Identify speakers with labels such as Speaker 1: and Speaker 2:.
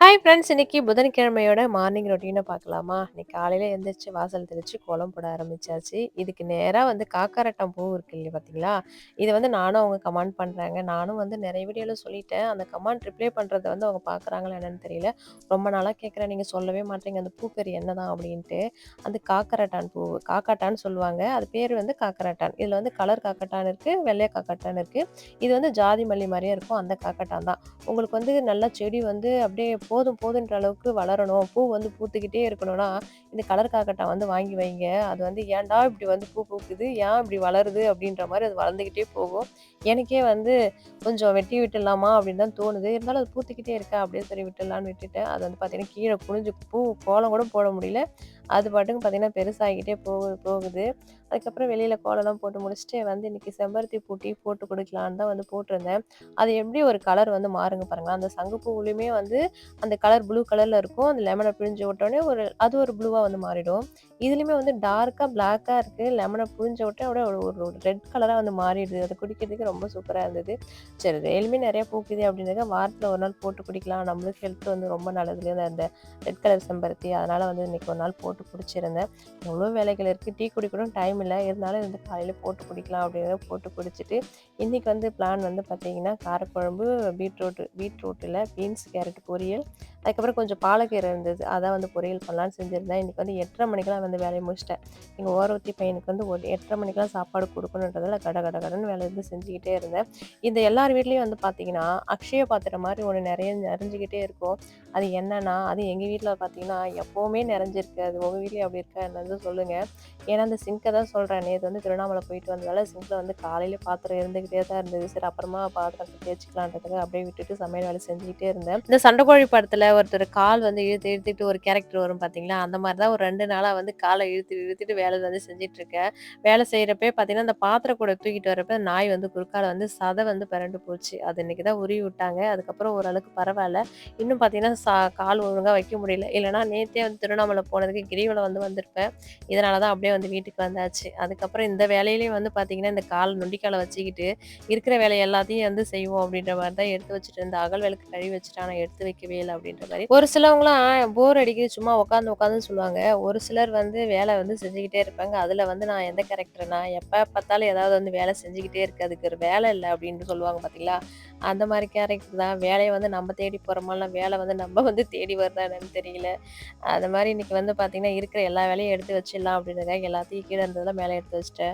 Speaker 1: Hi friends இன்னைக்கு புதன்கிழமையோட morning ரொட்டீனை பார்க்கலாமா? இன்னைக்கு காலையில் எழுந்திரிச்சு வாசல் தெளித்து கோலம் போட ஆரம்பிச்சாச்சு. இதுக்கு நேராக வந்து காக்காரட்டம் பூ இருக்கு இல்லையா பார்த்தீங்களா? இதை வந்து நானும் அவங்க கமெண்ட் பண்ணுறாங்க நானும் வந்து நிறைய வீடியோவில் சொல்லிட்டேன். அந்த கமெண்ட் ரிப்ளை பண்ணுறதை வந்து அவங்க பார்க்குறாங்களா என்னன்னு தெரியல. ரொம்ப நாளாக கேட்குறேன். நீங்கள் சொல்லவே மாட்டீங்க. அந்த பூ பேர் என்னதான் அப்படின்ட்டு. அந்த காக்கரட்டான் பூ. காக்காட்டான்னு சொல்லுவாங்க. அது பேர் வந்து காக்கரட்டான். இதில் வந்து கலர் காக்கட்டான் இருக்குது வெள்ளை காக்கட்டான் இருக்குது இது வந்து ஜாதி மல்லி மாதிரியே இருக்கும். அந்த காக்கட்டான் தான். உங்களுக்கு வந்து நல்லா செடி வந்து அப்படியே போதும் போதுன்ற அளவுக்கு வளரணும். பூ வந்து பூத்துக்கிட்டே இருக்கணும்னா இந்த கலர் காக்கட்டான் வந்து வாங்கி வைங்க. அது வந்து ஏன்டா இப்படி வந்து பூ பூக்குது? ஏன் இப்படி வளருது? அப்படின்ற மாதிரி அது வளர்ந்துக்கிட்டே போகும். எனக்கே வந்து கொஞ்சம் வெட்டி விட்டுடலாமா அப்படின்னு தான் தோணுது. இருந்தாலும் அது பூத்துக்கிட்டே இருக்கா அப்படியே சரி விட்டுடலான்னு விட்டுட்டேன். அது வந்து பார்த்தீங்கன்னா கீழே குனிஞ்சு பூ கோலம் கூட போட முடியல. அது பாட்டுக்கு பார்த்தீங்கன்னா பெருசாகிக்கிட்டே போகுது போகுது. அதுக்கப்புறம் வெளியில் கோலம்லாம் போட்டு முடிச்சுட்டு வந்து இன்றைக்கி செம்பருத்தி பூட்டி போட்டு கொடுக்கலான்னு தான் வந்து போட்டிருந்தேன். அது எப்படி ஒரு கலர் வந்து மாறுங்க பாருங்களேன். அந்த சங்குப்பூவுலையுமே வந்து அந்த கலர் ப்ளூ கலரில் இருக்கும். அந்த லெமனை பிழிஞ்சு விட்டோடனே ஒரு அது ஒரு ப்ளூவாக வந்து மாறிடும். இதுலேயுமே வந்து டார்க்காக பிளாக்காக இருக்குது லெமனை புழிஞ்ச விட்டு அப்படியே ஒரு ஒரு ரெட் கலராக வந்து மாறிடுது. அது குடிக்கிறதுக்கு ரொம்ப சூப்பராக இருந்தது. சரி டெய்லியுமே நிறையா பூக்குது அப்படின்னாக்க வாரத்தில் ஒரு நாள் போட்டு குடிக்கலாம். நம்மளுக்கு ஹெல்த் வந்து ரொம்ப நல்லது அந்த ரெட் கலர் செம்பருத்தி அதனால் வந்து இன்றைக்கி ஒரு நாள் போட்டு குடிச்சிருந்தேன். எவ்வளோ வேலைகள் இருக்குது டீ குடிக்கணும் டைம் இல்லை. இருந்தாலும் இந்த காலையில் போட்டு குடிக்கலாம் அப்படிங்கிறத போட்டு குடிச்சிட்டு இன்றைக்கி வந்து பிளான் வந்து பார்த்திங்கன்னா காரக்குழம்பு பீட்ரூட் பீட்ரூட்டில் பீன்ஸ் கேரட் பொரியல். அதுக்கப்புறம் கொஞ்சம் பாலக்கீரை இருந்தது. அதான் வந்து பொரியல் பண்ணலான்னு செஞ்சுருந்தேன். இன்றைக்கி வந்து எட்டரை மணிக்கெலாம் வந்து வேலையை முடிச்சிட்டேன். எங்கள் ஓரவத்தி பையனுக்கு வந்து ஒரு எட்டரை மணிக்கெலாம் சாப்பாடு கொடுக்கணுன்றதால கட கட கடன்னு வேலை இருந்து செஞ்சுக்கிட்டே இருந்தேன். இந்த எல்லார் வீட்லேயும் வந்து பார்த்திங்கன்னா அக்ஷய பாத்திரம் மாதிரி ஒன்று நிறைய நிறைஞ்சிக்கிட்டே இருக்கும். அது என்னன்னா அது எங்கள் வீட்டில் பார்த்தீங்கன்னா எப்போவுமே நிறைஞ்சிருக்கு. அது உங்கள் வீட்லேயும் அப்படி இருக்கா என்னன்னு சொல்லுங்கள் ஏன்னா அந்த சிங்கை தான் சொல்கிறேன் நேற்று வந்து திருவண்ணாமலை போயிட்டு வந்ததால சிங்கில் வந்து காலையில் பாத்திரம் இருந்துக்கிட்டே தான் இருந்தது. சரி அப்புறமா பாத்திரம் தேய்ச்சிக்கலான்றதுக்கு அப்படியே விட்டுட்டு சமையல் வேலை செஞ்சுக்கிட்டே இருந்தேன். இந்த சண்டைக்கோழி படத்தில் ஒருத்தர் கால் வந்து இழுத்து இழுத்துட்டு ஒரு கேரக்டர் வரும் பார்த்தீங்களா அந்த மாதிரி தான் ஒரு ரெண்டு நாளாக வந்து காலை இழுத்து இழுத்துட்டு வேலை வந்து செஞ்சுட்டு இருக்கேன் வேலை செய்கிறப்பே பார்த்தீங்கன்னா அந்த பாத்திரம் கூட தூக்கிட்டு வரப்ப நாய் வந்து குறுக்கால வந்து சதை வந்து பிறண்டு போச்சு. அது இன்னைக்கு தான் உருவி விட்டாங்க. அதுக்கப்புறம் ஓரளவுக்கு பரவாயில்ல. இன்னும் பார்த்தீங்கன்னா சா கால் ஒழுங்காக வைக்க முடியல. இல்லைனா நேற்றே வந்து திருவண்ணாமலை போனதுக்கு கிரிவலம் வந்து வந்திருப்பேன். இதனால தான் அப்படியே வந்து வீட்டுக்கு வந்தாச்சு. அதுக்கப்புறம் இந்த வேலையிலேயே வந்து பார்த்தீங்கன்னா இந்த கால் நொண்டிக்காலை வச்சுக்கிட்டு இருக்கிற வேலை எல்லாத்தையும் வந்து செய்வோம் அப்படின்ற மாதிரி தான் எடுத்து வச்சுட்டு இருந்த அகல் விளக்கு கழுவி வச்சுட்டு ஆனால் எடுத்து வைக்கவே இல்லை அப்படின்ற மாதிரி. ஒரு சிலவங்களாம் போர் அடிக்குது சும்மா உட்காந்து உட்காந்து சொல்லுவாங்க. ஒரு சிலர் வந்து வேலை வந்து செஞ்சுக்கிட்டே இருப்பாங்க. அதில் வந்து நான் எந்த கேரக்டர்னா எப்போ பார்த்தாலும் ஏதாவது வந்து வேலை செஞ்சுக்கிட்டே இருக்கு அதுக்கு ஒரு வேலை இல்லை அப்படின்னு சொல்லுவாங்க பார்த்தீங்களா அந்த மாதிரி கேரக்டர் தான். வேலையை வந்து நம்ம தேடி போகிறோமெல்லாம் வேலை வந்து நம்ம வந்து தேடி வருதா என்னன்னு தெரியல. அது மாதிரி இன்னைக்கு வந்து பார்த்தீங்கன்னா இருக்கிற எல்லா வேலையும் எடுத்து வச்சிடலாம் அப்படின்றதுக்காக எல்லாத்தையும் கீழே இருந்தது இருந்ததெல்லாம் மேலே எடுத்து வச்சிட்டேன்